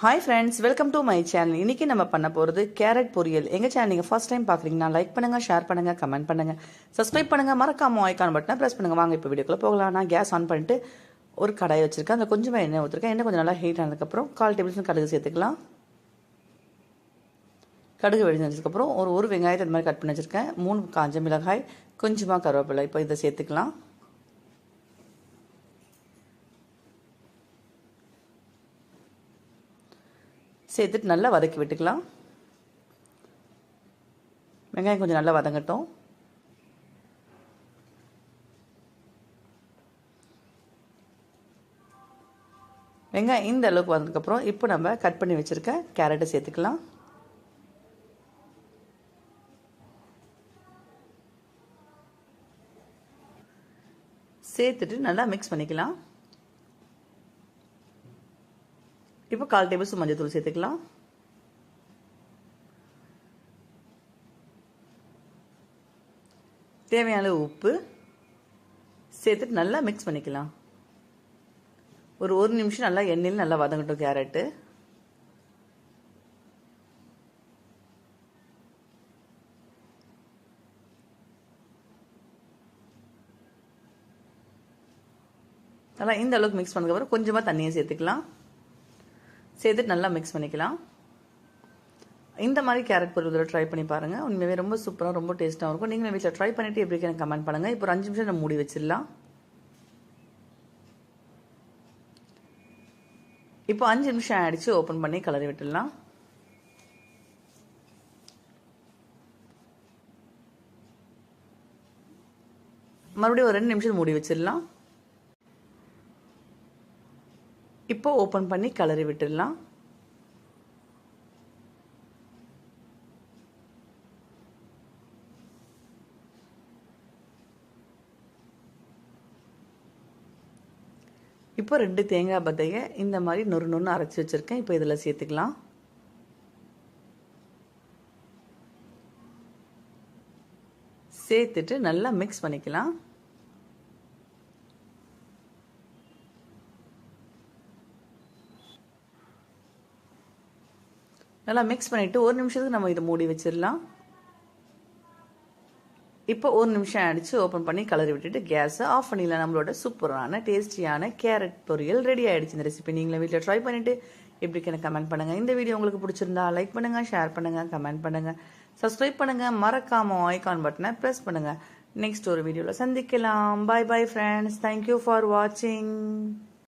Hi friends welcome to my channel இன்னைக்கு நம்ம பண்ண போகிறது கேரட் பொரியல். எங்கள் சேனல் நீங்கள் ஃபர்ஸ்ட் டைம் பார்க்குறீங்கன்னா லைக் பண்ணுங்கள் ஷேர் பண்ணுங்கள் கமெண்ட் பண்ணுங்கள் சப்ஸ்கிரைப் பண்ணுங்கள் மறக்காமல் ஐக்கான் பட்டனை ப்ரெஸ் பண்ணுங்கள் வாங்க இப்போ வீடியோக்குள்ளே போகலாம். நான் கேஸ் ஆன் பண்ணிட்டு ஒரு கடாய் வச்சுருக்கேன். அந்த கொஞ்சமாக எண்ணெய் ஊற்றிருக்கேன் எண்ணெய் கொஞ்சம் நல்லா ஹீட் ஆனதுக்கப்புறம் கால் டேபிள் ஸ்பூன் கடுகு சேர்த்துக்கலாம். கடுகு வெடிஞ்சதுக்கப்புறம் ஒரு ஒரு வெங்காயத்தை இந்த மாதிரி கட் பண்ணி வச்சுருக்கேன். மூணு காஞ்ச மிளகாய் கொஞ்சமாக கருவேப்பிலை. இப்போ இதை சேர்த்துக்கலாம். சேர்த்துட்டு நல்லா வதக்கி விட்டுக்கலாம். வெங்காயம் கொஞ்சம் நல்லா வதங்கட்டும். வெங்காயம் இந்த அளவுக்கு வந்ததுக்கப்புறம் இப்போ நம்ம கட் பண்ணி வச்சுருக்க கேரட்டை சேர்த்துக்கலாம். சேர்த்துட்டு நல்லா மிக்ஸ் பண்ணிக்கலாம். இப்போ கால் டேபிள் ஸ்பூன் மஞ்சள் தூள் சேர்த்துக்கலாம். தேவையான உப்பு சேர்த்துட்டு நல்லா மிக்ஸ் பண்ணிக்கலாம். ஒரு ஒரு நிமிஷம் நல்லா எண்ணெயில் நல்லா வதங்கட்டும் கேரட்டு. நல்லா இந்த அளவுக்கு மிக்ஸ் பண்ணதுக்கப்புறம் கொஞ்சமாக தண்ணியை சேர்த்துக்கலாம். சேர்த்துட்டு நல்லா மிக்ஸ் பண்ணிக்கலாம். இந்த மாதிரி கேரட் பொரியல் ட்ரை பண்ணி பாருங்கள் உண்மையாகவே ரொம்ப சூப்பராக ரொம்ப டேஸ்ட்டாக இருக்கும். நீங்கள் வீட்டில் ட்ரை பண்ணிவிட்டு எப்படி எனக்கு கமெண்ட் பண்ணுங்கள் இப்போ ஒரு அஞ்சு நிமிஷம் நம்ம மூடி வச்சிடலாம். இப்போ அஞ்சு நிமிஷம் ஆயிடுச்சு. ஓப்பன் பண்ணி கலரி விட்டுடலாம். மறுபடியும் ஒரு ரெண்டு நிமிஷம் மூடி வச்சிடலாம். இப்போ ஓப்பன் பண்ணி கலரி விட்டுடலாம். இப்போ ரெண்டு தேங்காய் பத்தையை இந்த மாதிரி நொறு நொன்று அரைச்சி வச்சுருக்கேன். இப்போ இதில் சேர்த்துக்கலாம். சேர்த்துட்டு நல்லா மிக்ஸ் பண்ணிக்கலாம். நல்லா மிக்ஸ் பண்ணிவிட்டு ஒரு நிமிஷத்துக்கு நம்ம இதை மூடி வச்சிடலாம். இப்போ ஒரு நிமிஷம் அடித்து ஓப்பன் பண்ணி கலரி விட்டுட்டு கேஸை ஆஃப் பண்ணிடலாம். நம்மளோட சூப்பரான டேஸ்டியான கேரட் பொரியல் ரெடி ஆகிடுச்சு இந்த ரெசிபி நீங்களும் வீட்டில் ட்ரை பண்ணிவிட்டு எப்படி எனக்கு கமெண்ட் பண்ணுங்கள் இந்த வீடியோ உங்களுக்கு பிடிச்சிருந்தா லைக் பண்ணுங்கள் ஷேர் பண்ணுங்கள் கமெண்ட் பண்ணுங்கள் சப்ஸ்கிரைப் பண்ணுங்கள் மறக்காமல் ஐகான் பட்டனை ப்ரெஸ் பண்ணுங்கள் நெக்ஸ்ட் ஒரு வீடியோவில் சந்திக்கலாம். Bye bye friends thank you for வாட்சிங்